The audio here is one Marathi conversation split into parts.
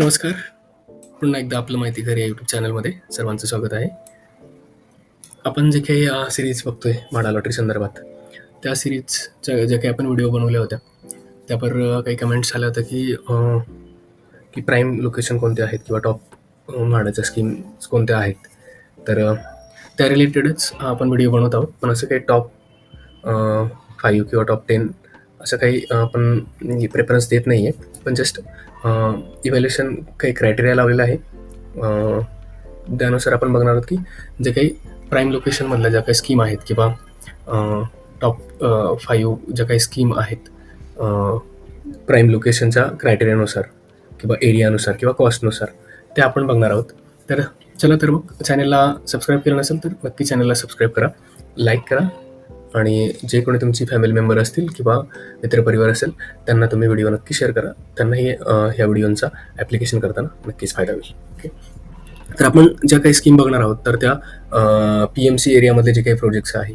नमस्कार. पुन्हा एकदा आपलं माहिती घर या यूट्यूब चॅनलमध्ये सर्वांचं स्वागत आहे. आपण जे काही सिरीज बघतोय म्हाडा लॉटरी संदर्भात, त्या सिरीजच्या ज्या काही आपण व्हिडिओ बनवल्या होत्या, त्यावर काही कमेंट्स आल्या होत्या की की प्राईम लोकेशन कोणते आहेत किंवा टॉप अ, स्कीम्स कोणत्या आहेत. तर त्या रिलेटेडच आपण व्हिडिओ बनवत आहोत. पण असं काही टॉप फाईव्ह किंवा टॉप टेन असं काही आपण म्हणजे प्रेफरन्स देत नाही आहे. पण जस्ट इव्हॅल्युएशन काही क्रायटेरिया लावलेला आहे. त्यानुसार आपण बघणार आहोत की जे काही प्राईम लोकेशनमधल्या ज्या काही स्कीम आहेत किंवा टॉप फाईव्ह ज्या काही स्कीम आहेत प्राईम लोकेशनच्या क्रायटेरियानुसार किंवा एरियानुसार किंवा कॉस्टनुसार त्या आपण बघणार आहोत. तर चला तर मग चॅनलला सबस्क्राईब केलं नसेल तर नक्की चॅनलला सबस्क्राईब करा, लाईक करा आणि जे कोणी तुमची फॅमिली मेंबर असतील किंवा मित्रपरिवार असेल त्यांना तुम्ही व्हिडिओ नक्की शेअर करा. त्यांनाही ह्या व्हिडिओचा ॲप्लिकेशन करताना नक्कीच फायदा होईल. ओके. तर आपण ज्या काही स्कीम बघणार आहोत तर त्या पी-एम-सी एरियामधले जे काही प्रोजेक्ट्स आहे,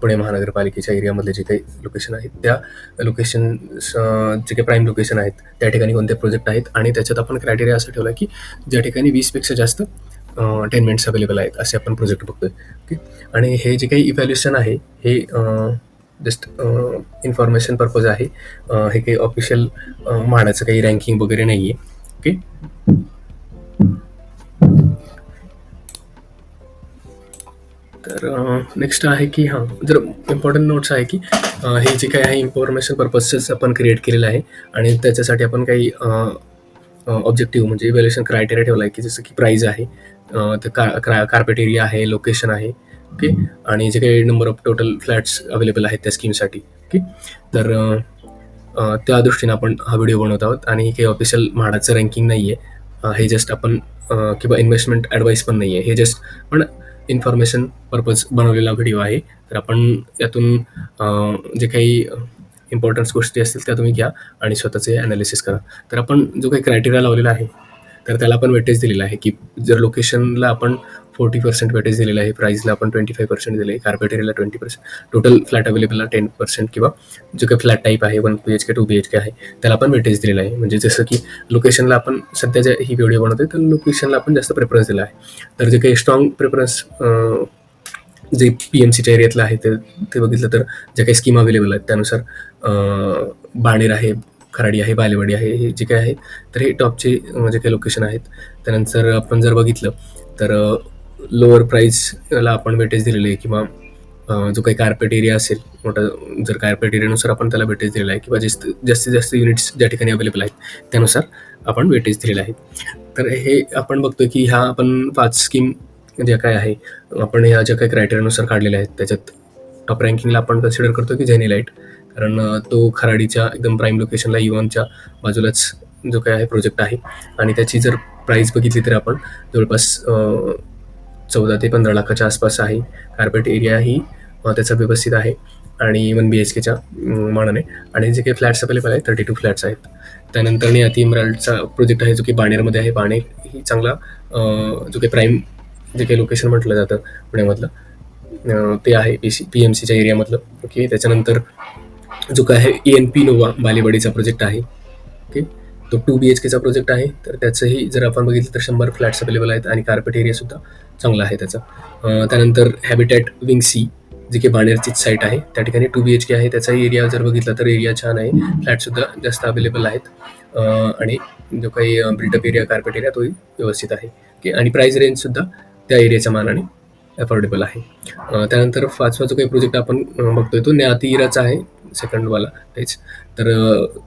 पुणे महानगरपालिकेच्या एरियामधले जे काही लोकेशन आहेत, त्या लोकेशन जे काही प्राईम लोकेशन आहेत, त्या ठिकाणी कोणते प्रोजेक्ट आहेत आणि त्याच्यात आपण क्रायटेरिया असं ठेवला की ज्या ठिकाणी वीसपेक्षा जास्त टेनमेंट्स अवेलेबल आहेत, असे आपण प्रोजेक्ट बघतोय. ओके. आणि हे जे काही इव्हॅल्युएशन आहे हे जस्ट इन्फॉर्मेशन पर्पज आहे. हे काही ऑफिशियल अ, काही रँकिंग वगैरे नाही आहे ओके. तर नेक्स्ट आहे की हां, जर इम्पॉर्टंट नोट्स आहे की हे जे काही आहे इन्फॉर्मेशन पर्पजेस आपण क्रिएट केलेलं आहे आणि त्याच्यासाठी आपण काही ऑब्जेक्टिव्ह म्हणजे इव्हॅल्युएशन क्रायटेरिया ठेवला आहे की जसं की प्राईज आहे, तर का क्रा कार्पेट एरिया आहे, लोकेशन आहे, ओके. आणि जे काही number of total flats available आहेत त्या स्कीमसाठी, ओके. तर त्या दृष्टीने आपण हा व्हिडिओ बनवत आहोत आणि हे काही ऑफिशियल म्हाडाचं रँकिंग नाहीये. अ, हे जस्ट आपण किंवा इन्व्हेस्टमेंट ॲडवाईस पण नाहीये. हे जस्ट पण इन्फॉर्मेशन पर्पज बनवलेला व्हिडिओ आहे. तर आपण यातून जे काही इम्पॉर्टन्स गोष्टी असतील त्या तुम्ही घ्या आणि स्वतःचे ॲनालिसिस करा. तर आपण जो काही क्रायटेरिया लावलेला आहे, तर त्याला आपण वेटेज दिलेला आहे की जर लोकेशनला आपण 40% वेटेज दिलेलं आहे, प्राईजला आपण 25% दिले आहे, कार्पेट एरियाला 20%, टोटल फ्लॅट अवेलेबलला 10% किंवा जो काही फ्लॅट टाईप आहे one P H K two B H K आहे, त्याला आपण वेटेज दिलेला आहे. म्हणजे जसं की लोकेशनला आपण सध्या जे ही व्हिडिओ बनवतोय तर लोकेशनला आपण जास्त प्रेफरन्स दिला आहे. तर जे काही स्ट्राँग प्रेफरन्स जे पी-एम-सीच्या एरियातलं आहे ते ते बघितलं तर ज्या काही स्कीम अवेलेबल आहेत त्यानुसार बाणेर आहे, खराडी आहे, बालेवाडी आहे, हे जे काही आहे तर हे टॉपचे म्हणजे जे काही लोकेशन आहेत. त्यानंतर आपण जर बघितलं तर लोअर प्राईसला आपण वेटेज दिलेले आहे किंवा जो काही कार्पेट एरिया असेल मोठा जर कार्पेट एरियानुसार आपण त्याला वेटेज दिलेला आहे किंवा जास्त जास्तीत जास्त युनिट्स ज्या ठिकाणी अवेलेबल आहेत, त्यानुसार आपण वेटेज दिलेला आहे. तर हे आपण बघतोय की ह्या आपण पाच स्कीम ज्या काय आहे, आपण ह्या ज्या काही क्रायटेरियानुसार काढलेल्या आहेत, त्याच्यात टॉप रँकिंगला आपण कन्सिडर करतो की झेनिलाईट. कारण तो खराडीच्या एकदम प्राईम लोकेशनला इवनच्या बाजूलाच जो काय आहे प्रोजेक्ट आहे आणि त्याची जर प्राईस बघितली तर आपण जवळपास चौदा ते 15 लाखाच्या आसपास आहे. कार्पेट एरिया ही त्याचा व्यवस्थित आहे आणि इवन बी एच केच्या मानाने आणि जे काही फ्लॅट्स अवेलेबल आहेत 32 फ्लॅट्स आहेत. त्यानंतर अति इमराल्डचा प्रोजेक्ट आहे जो की बाणेरमध्ये आहे. बाणेर ही चांगला जो काही प्राईम जे काही लोकेशन म्हटलं जातं पुण्यामधलं ते आहे पीसी पी-एम-सीच्या एरियामधलं. ओके. त्याच्यानंतर जो काय आहे ई-एन-पी नोवा बालेवाडीचा प्रोजेक्ट आहे. ओके. तो टू बी एच केचा प्रोजेक्ट आहे. तर त्याचंही जर आपण बघितलं तर शंभर फ्लॅट्स अवेलेबल आहेत आणि कार्पेट एरियासुद्धा चांगला आहे त्याचा. त्यानंतर हॅबिटॅट विंग सी जे की बाणेरचीच साईट आहे. त्या ठिकाणी टू बी एच के आहे. त्याचाही एरिया जर बघितला तर एरिया छान आहे. फ्लॅटसुद्धा जास्त अवेलेबल आहेत आणि जो काही बिल्टअप एरिया, कार्पेट एरिया तोही व्यवस्थित आहे. ओके. आणि प्राईस रेंजसुद्धा त्या एरियाच्या मानाने अफोर्डेबल आहे. त्यानंतर पाचवा जो काही प्रोजेक्ट आपण बघतोय तो न्यातीराचा आहे. सेकंडवाला तेच. तर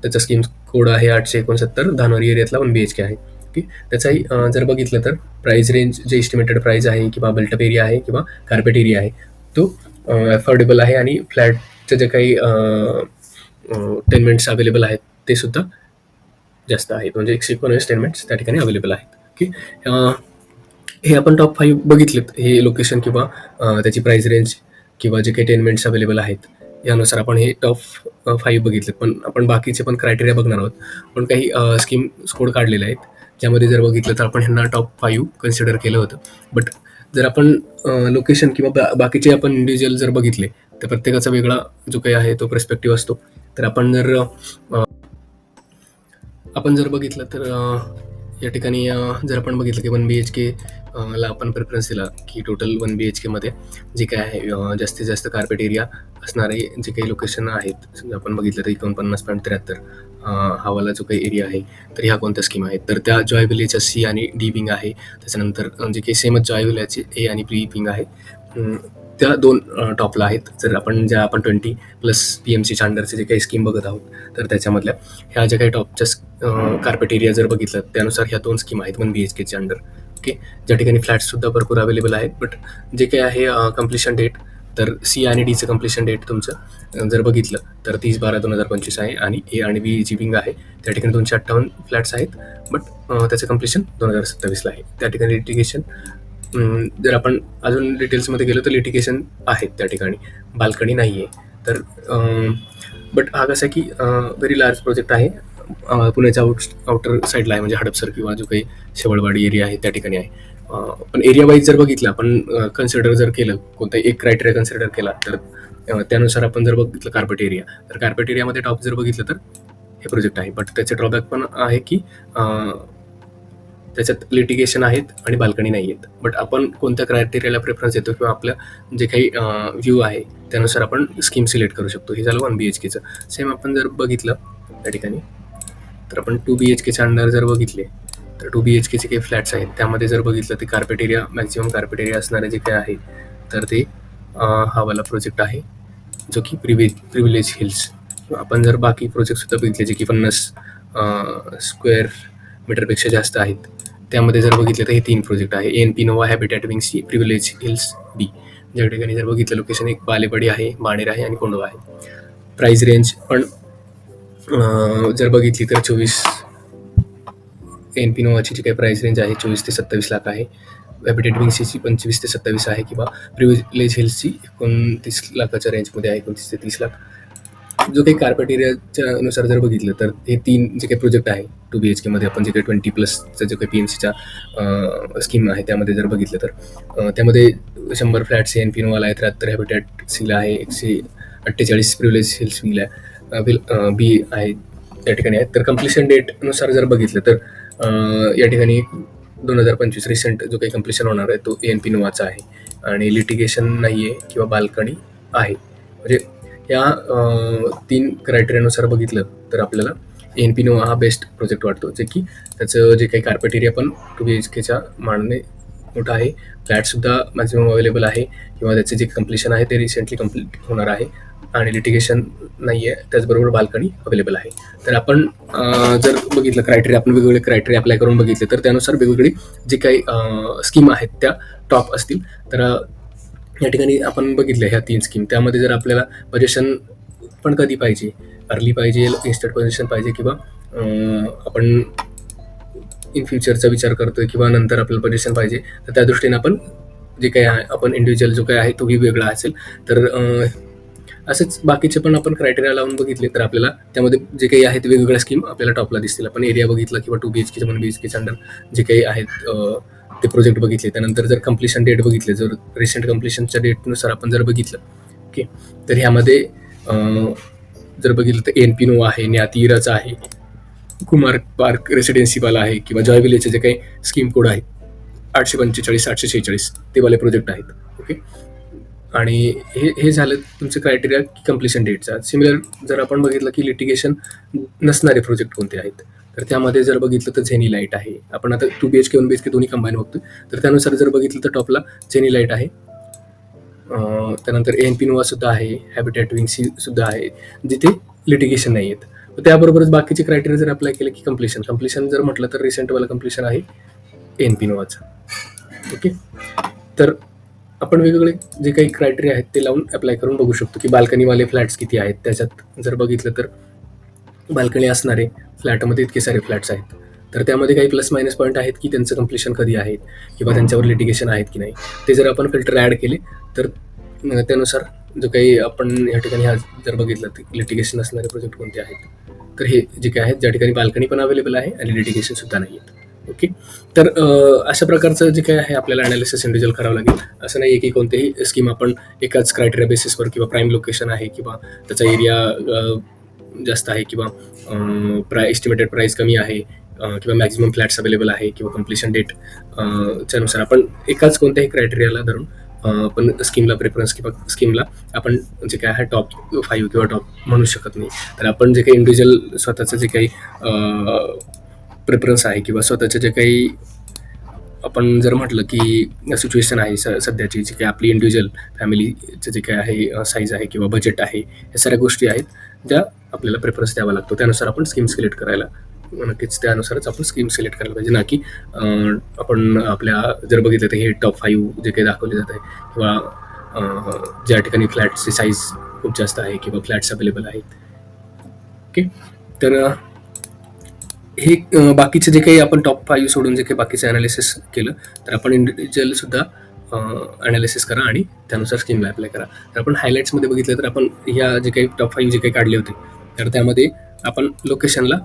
त्याचा स्कीम कोड आहे 869 धानोरी एरियातला पण बी एच के आहे. ओके. त्याचाही जर बघितलं तर प्राईज रेंज जे एस्टिमेटेड प्राईज आहे किंवा बिल्टअप एरिया आहे किंवा कार्पेट एरिया आहे, तो अफोर्डेबल आहे आणि फ्लॅटचे जे काही टेनमेंट्स अवेलेबल आहेत, ते सुद्धा जास्त आहेत. म्हणजे 119 टेनमेंट्स त्या ठिकाणी अवेलेबल आहेत. ओके. हे आपण टॉप फाईव्ह बघितलेत. हे लोकेशन किंवा त्याची प्राईस रेंज किंवा जे काही टेनमेंट्स अवेलेबल आहेत, यानुसार आपण हे टॉप फाईव्ह बघितलेत. पण आपण बाकीचे पण क्रायटेरिया बघणार आहोत. पण काही स्कीम स्कोड काढलेले आहेत. ज्यामध्ये जर बघितलं तर आपण ह्यांना टॉप फाईव्ह कन्सिडर केलं होतं. बट जर आपण लोकेशन किंवा बा बाकीचे आपण इंडिव्हिज्युअल जर बघितले, तर प्रत्येकाचा वेगळा जो काही आहे तो पर्स्पेक्टिव्ह असतो. तर आपण जर आपण जर बघितलं तर या ठिकाणी जर आपण बघितलं की वन बी एच के ला आपण प्रेफरन्स दिला की टोटल वन बी एच केमध्ये जे काय आहे जास्तीत जास्त कार्पेट एरिया असणारे जे काही लोकेशन आहेत आपण बघितलं तर एकोणपन्नास पॉईंट त्र्याहत्तर हवाला जो काही एरिया आहे तर ह्या कोणत्या स्कीम आहेत? तर त्या जॉय विलेजच्या सी आणि डी विंग आहे. त्याच्यानंतर जे काही सेमच जॉय विलेजचे ए आणि बी विंग आहे त्या दोन टॉपला आहेत. जर आपण ज्या आपण twenty plus P M C अंडरचे जे काही स्कीम बघत आहोत तर त्याच्यामधल्या ह्या ज्या काही टॉपच्या कार्पेट एरिया जर बघितलं त्यानुसार ह्या दोन स्कीम आहेत वन बी एच केच्या अंडर ओके ज्या ठिकाणी फ्लॅट्ससुद्धा भरपूर अवेलेबल आहेत बट जे काही आहे कम्प्लिशन डेट तर सी आणि डीचं कम्प्लिशन डेट तुमचं जर बघितलं तर तीस बारा दोन हजार पंचवीस आहे आणि ए आणि बी जी विंग आहे त्या ठिकाणी दोनशे अठ्ठावन्न फ्लॅट्स आहेत बट त्याचं कम्प्लिशन दोन हजार सत्तावीसला आहे. त्या ठिकाणी लिटिगेशन जर आपण अजून डिटेल्समध्ये गेलो तर लिटिगेशन आहेत त्या ठिकाणी. बाल्कनी नाही आहे तर बट हा कसा की व्हेरी लार्ज प्रोजेक्ट आहे. पुण्याच्या आउट आउटर साईडला आहे. म्हणजे हडपसर किंवा जो काही शेवळवाडी एरिया आहे त्या ठिकाणी आहे. पण एरिया वाईज जर बघितलं आपण कन्सिडर जर केलं कोणता एक क्रायटेरिया कन्सिडर केला तर त्यानुसार आपण जर बघितलं कार्पेट एरिया तर कार्पेट एरियामध्ये टॉप जर बघितलं तर हे प्रोजेक्ट आहे. बट त्याचे ड्रॉबॅक पण आहे की त्याच्यात लिटिगेशन आहेत आणि बाल्कनी नाही आहेत बट आपण कोणत्या क्रायटेरियाला प्रेफरन्स देतो किंवा आपलं जे काही व्ह्यू आहे त्यानुसार आपण स्कीम सिलेक्ट करू शकतो. हे झालं वन बी एच केचं सेम आपण जर बघितलं त्या ठिकाणी तर आपण टू बी एच केच्या अंडर जर बघितले तर टू बी एच केचे काही फ्लॅट्स आहेत. त्यामध्ये जर बघितलं ते carpet area maximum carpet area असणारे जे काही आहे तर ते हा वाला प्रोजेक्ट आहे जो की प्रिव्हिज प्रिव्हिलेज हिल्स आपण जर बाकी प्रोजेक्टसुद्धा बघितले जे की पन्नास स्क्वेअर मीटरपेक्षा जास्त आहेत त्यामध्ये जर बघितलं तर हे तीन प्रोजेक्ट आहे. N P Nova habitat wing C privilege hills B ज्या ठिकाणी जर बघितलं लोकेशन एक बालेवाडी आहे बाणेर आहे आणि कोंडवा आहे. प्राईज रेंज पण जर बघितली तर चोवीस एन पी नोवाची जी काही प्राईस रेंज आहे चोवीस ते सत्तावीस लाख आहे. हॅबिटेट विंग सीची पंचवीस ते सत्तावीस आहे किंवा प्रिव्हिलेज हिल्सची एकोणतीस लाखाच्या रेंजमध्ये आहे एकोणतीस ते तीस लाख. जो काही कार्पेटेरियाच्या नुसार जर बघितलं तर हे तीन जे काही प्रोजेक्ट आहे टू बी एच केमध्ये आपण जे काही ट्वेंटी प्लसचं जे काही पी एम सीच्या स्कीम आहे त्यामध्ये जर बघितलं तर त्यामध्ये शंभर फ्लॅट्स एन पी नोवाला आहे त्र्याहत्तर हॅबिटॅट सीला आहे एकशे अठ्ठेचाळीस प्रिव्हिलेज हिल्स विल आहे विल बी आहे त्या ठिकाणी आहेत. तर कम्प्लिशन डेटनुसार जर बघितलं तर या ठिकाणी दोन हजार पंचवीस रिसेंट जो काही कम्प्लिशन होणार आहे तो एन पी नोवाचा आहे. आणि लिटिगेशन नाही आहे किंवा बाल्कनी आहे. म्हणजे या तीन क्रायटेरियानुसार बघितलं तर आपल्याला एन पी नोवा हा बेस्ट प्रोजेक्ट वाटतो. जे की त्याचं जे काही कार्पेट एरिया पण टू बी एच केच्या मानाने मोठा आहे. फ्लॅटसुद्धा मॅक्झिमम अवेलेबल आहे. किंवा त्याचे जे कम्प्लिशन आहे ते रिसेंटली कंप्लीट होणार आहे. आणि लिटिगेशन नाही आहे त्याचबरोबर बाल्कनी अवेलेबल आहे. तर आपण जर बघितलं क्रायटेरिया आपण वेगवेगळे क्रायटेरिया अप्लाय करून बघितले तर त्यानुसार वेगवेगळी जे काही स्कीम आहेत त्या टॉप असतील. तर या ठिकाणी आपण बघितलं ह्या तीन स्कीम त्यामध्ये जर आपल्याला पजेशन पण कधी पाहिजे अर्ली पाहिजे इन्स्टंट पजेशन पाहिजे किंवा आपण इन फ्युचरचा विचार करतोय किंवा नंतर आपल्याला पजेशन पाहिजे तर त्या दृष्टीने आपण जे काही आहे आपण इंडिव्हिज्युअल जो काही आहे तोही वेगळा असेल. तर असेच बाकीचे पण आपण क्रायटेरिया लावून बघितले तर आपल्याला त्यामध्ये जे काही आहेत वेगवेगळ्या स्कीम आपल्याला टॉपला दिसतील. आपण एरिया बघितला किंवा two B H K one B H केच्या under जे काही आहेत ते प्रोजेक्ट बघितले. त्यानंतर जर कम्प्लिशन डेट बघितले जर रिसेंट कम्प्लिशनच्या डेटनुसार आपण जर बघितलं ओके तर ह्यामध्ये जर बघितलं तर एन पी नो आहे न्यातीराचा आहे कुमार पार्क रेसिडेन्सीवाला आहे किंवा जॉय विलेजचे जे काही स्कीम कोड आहेत आठशे पंचेचाळीस आठशे शेहेचाळीस ते वाले प्रोजेक्ट आहेत ओके आणि हे हे झालं तुमचं क्रायटेरिया कम्प्लिशन डेटचा सिमिलर जर आपण बघितलं की लिटिगेशन नसणारे प्रोजेक्ट कोणते आहेत? तर त्यामध्ये जर बघितलं तर झेनी लाइट आहे. आपण आता two B H K one B H K दोन्ही कंबाईन बघतोय. तर त्यानुसार जर बघितलं तर टॉपला झेनी लाइट आहे. त्यानंतर एन पी नोवा सुद्धा आहे. हॅबिटॅट विंगसी सुद्धा आहे. जिथे लिटिगेशन नाही आहेत त्याबरोबरच बाकीचे क्रायटेरिया जर अप्लाय केले की कम्प्लिशन कम्प्लिशन जर म्हटलं तर रिसेंटवाला कम्प्लिशन आहे एन पी नोवाचं ओके तर आपण वेगवेगळे जे काही क्रायटेरिया आहेत ते लावून अप्लाय करून बघू शकतो की बाल्कनीवाले फ्लॅट्स किती आहेत. त्याच्यात जर बघितलं तर बाल्कनी असणारे फ्लॅटमध्ये इतके सारे फ्लॅट्स आहेत. तर त्यामध्ये काही प्लस मायनस पॉईंट आहेत की त्यांचं कम्प्लिशन कधी आहेत किंवा त्यांच्यावर लिटिगेशन आहेत की नाही ते जर आपण फिल्टर ॲड केले तर त्यानुसार जो काही आपण या ठिकाणी हा जर बघितलं तर लिटिगेशन असणारे प्रोजेक्ट कोणते आहेत? तर हे जे काही आहेत ज्या ठिकाणी बाल्कनी पण अवेलेबल आहे आणि लिटिगेशन सुद्धा नाही आहेत. ओके? तर अशा प्रकारचं जे काही आहे आपल्याला अनालिसिस इंडिव्हिज्युअल करावं लागेल. असं नाही आहे की कोणतेही स्कीम आपण एकाच क्रायटेरिया बेसिसवर किंवा प्राईम लोकेशन आहे किंवा त्याचा एरिया जास्त आहे किंवा प्राय एस्टिमेटेड प्राईस कमी आहे किंवा मॅक्झिमम फ्लॅट्स अवेलेबल आहे किंवा कम्प्लिशन डेट च्यानुसार आपण एकाच कोणत्याही क्रायटेरियाला धरून पण आपण स्कीमला प्रेफरन्स किंवा स्कीमला आपण जे काय आहे टॉप फाईव्ह किंवा टॉप म्हणू शकत नाही. तर आपण जे काही इंडिव्हिज्युअल स्वतःचं जे काही प्रेफरन्स आहे किंवा स्वतःचे जे काही आपण जर म्हटलं की सिच्युएशन आहे स सध्याची जी काही आपली इंडिव्हिज्युअल फॅमिलीचं जे काही आहे साईज आहे किंवा बजेट आहे या साऱ्या गोष्टी आहेत त्या आपल्याला प्रेफरन्स द्यावा लागतो. त्यानुसार आपण स्कीम सिलेक्ट करायला नक्कीच त्यानुसारच आपण स्कीम सिलेक्ट करायला पाहिजे. ना की आपण आपल्या जर बघितलं तर हे टॉप फाईव्ह जे काही दाखवले जात आहे किंवा ज्या ठिकाणी फ्लॅटची साईज खूप जास्त आहे किंवा फ्लॅट्स अवेलेबल आहेत. ओके तर हे बाकीचे जे काही आपण टॉप फाईव्ह सोडून जे काही बाकीचं अनालिसिस केलं तर आपण इंडिव्हिज्युअल सुद्धा अनालिसिस करा आणि त्यानुसार स्कीमला अप्लाय करा. तर आपण हायलाईट्समध्ये बघितलं तर आपण ह्या जे काही टॉप फाईव्ह जे काही काढले होते तर त्यामध्ये आपण लोकेशनला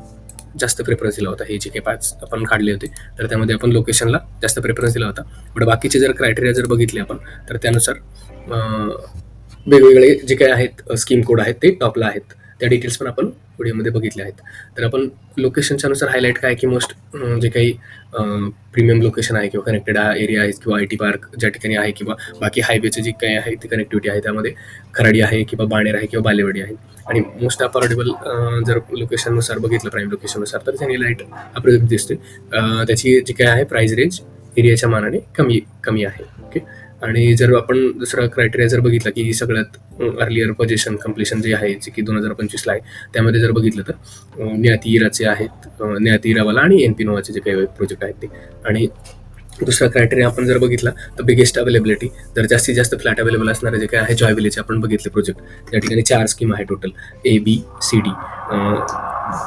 जास्त प्रेफरन्स दिला होता. हे जे काही पाच आपण काढले होते तर त्यामध्ये आपण लोकेशनला जास्त प्रेफरन्स दिला होता. बट बाकीचे जर क्रायटेरिया जर बघितले आपण तर त्यानुसार वेगवेगळे जे काही आहेत स्कीम कोड आहेत ते टॉपला आहेत. त्या डिटेल्स पण आपण व्हिडिओमध्ये बघितले आहेत. तर आपण लोकेशनच्या नुसार हायलाईट काय की मोस्ट जे काही प्रीमियम लोकेशन आहे किंवा कनेक्टेड एरिया आहेत किंवा आय टी पार्क ज्या ठिकाणी आहे किंवा बाकी हायवेचे जे काही आहे ती कनेक्टिव्हिटी आहे त्यामध्ये खराडी आहे किंवा बाणेर आहे किंवा बालेवाडी आहे. आणि मोस्ट अफोर्डेबल जर लोकेशननुसार बघितलं प्राईम लोकेशननुसार तर त्याने लाइट आपल्याला दिसते. त्याची जी काय आहे प्राईस रेंज एरियाच्या मानाने कमी कमी आहे. ओके आणि जर आपण दुसरा क्रायटेरिया जर बघितला की सगळ्यात अर्लियर पोझिशन कम्प्लिशन जे आहे जे की दोन हजार पंचवीसला आहे त्यामध्ये जर बघितलं तर न्याती इराचे आहेत न्याती इरावाला आणि एन पी नोवाचे जे काही प्रोजेक्ट आहेत ते. आणि दुसरा क्रायटेरिया आपण जर बघितला तर बिगेस्ट अवेलेबिलिटी जर जास्तीत जास्त फ्लॅट अवेलेबल असणारे जे काय आहे जॉय विलेज आपण बघितले प्रोजेक्ट त्या ठिकाणी चार स्कीम आहे total A B C D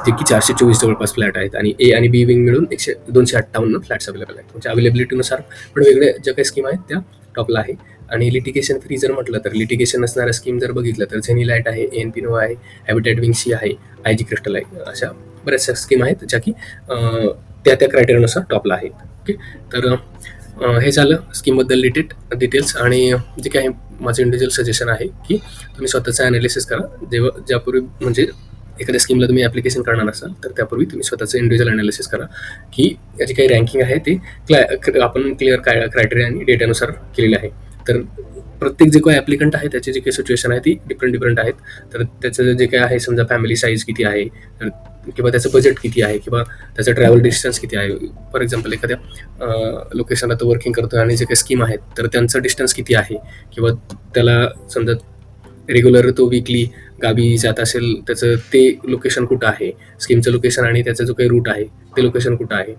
जे की चारशे चोवीस जवळपास फ्लॅट आहेत आणि ए आणि बी विंग मिळून एकशे दोनशे अठ्ठावन्न फ्लॅट्स अवेलेबल आहेत. म्हणजे अवेलेबिलिटीनुसार पण वेगळे ज्या काही स्कीम आहेत त्या टॉपला आहे. आणि लिटिगेशन फ्री जर म्हटलं तर लिटिगेशन असणाऱ्या स्कीम जर बघितलं तर झेनी लाइट आहे एन पी नो आहे हॅबिटेट विंग सी आहे आय जी क्रिस्टल आहे अशा बऱ्याचशा स्कीम आहेत ज्या की त्या त्या क्रायटेरियानुसार टॉपला आहेत. ओके? तर हे झालं स्कीमबद्दल डिटेट डिटेल्स आणि जे काही माझं इंडिव्हिज्युअल सजेशन आहे की तुम्ही स्वतःचं ॲनालिसिस करा. जेव्हा ज्यापूर्वी म्हणजे एखाद्या स्कीमला तुम्ही ॲप्लिकेशन करणार असाल तर त्यापूर्वी तुम्ही स्वतःचं इंडिव्हिज्युअल अनालिसिस करा की याची काही रँकिंग आहे ते क्लाय आपण क्लिअर काय क्रायटेरिया आणि डेटानुसार केलेली आहे. तर प्रत्येक जे काही ॲप्लिकंट आहे त्याची जी काही सिच्युएशन आहे ती डिफरंट डिफरंट आहेत. तर त्याचं जे काही आहे समजा फॅमिली साईज किती आहे तर किंवा त्याचं बजेट किती आहे किंवा त्याचं ट्रॅव्हल डिस्टन्स किती आहे. फॉर एक्झाम्पल एखाद्या लोकेशनला तो वर्किंग करतो आणि जे काही स्कीम आहेत तर त्यांचं डिस्टन्स किती आहे? किंवा त्याला समजा रेग्युलर तो वीकली गावी जात असेल त्याचं ते लोकेशन कुठं आहे? स्कीमचं लोकेशन आणि त्याचा जो काही रूट आहे ते लोकेशन कुठं आहे?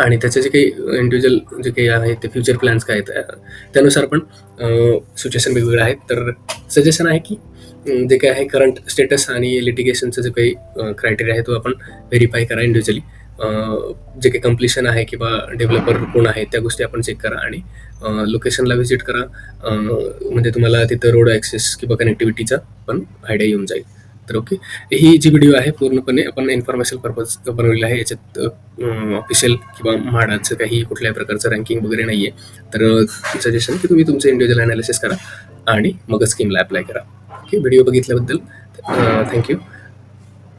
आणि त्याचे जे काही इंडिव्हिज्युअल जे काही आहे ते फ्युचर प्लॅन्स काय आहेत? त्यानुसार पण सिच्युएशन वेगवेगळं आहेत. तर सजेशन आहे की जे काही आहे करंट स्टेटस आणि लिटिगेशनचं जे काही क्रायटेरिया आहे तो आपण व्हेरीफाय करा इंडिव्हिज्युअली जे काही कम्प्लिशन आहे किंवा डेव्हलपर कोण आहे त्या गोष्टी आपण चेक करा आणि लोकेशनला व्हिजिट करा. म्हणजे तुम्हाला तिथं रोड ॲक्सेस किंवा कनेक्टिव्हिटीचा पण आयडिया येऊन जाईल. तर ओके ही जी व्हिडिओ आहे पूर्णपणे आपण इन्फॉर्मेशन पर्पज बनवलेला आहे. याच्यात ऑफिशियल किंवा म्हाडाचं काही कुठल्याही प्रकारचं रँकिंग वगैरे नाही आहे तर सजेशन की तुम्ही तुमचं इंडिव्हिज्युअल अनालिसिस करा आणि मग स्कीमला अप्लाय करा. ओके व्हिडिओ बघितल्याबद्दल थँक्यू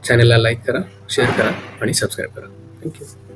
चॅनलला लाईक करा शेअर करा आणि सबस्क्राईब करा. थँक्यू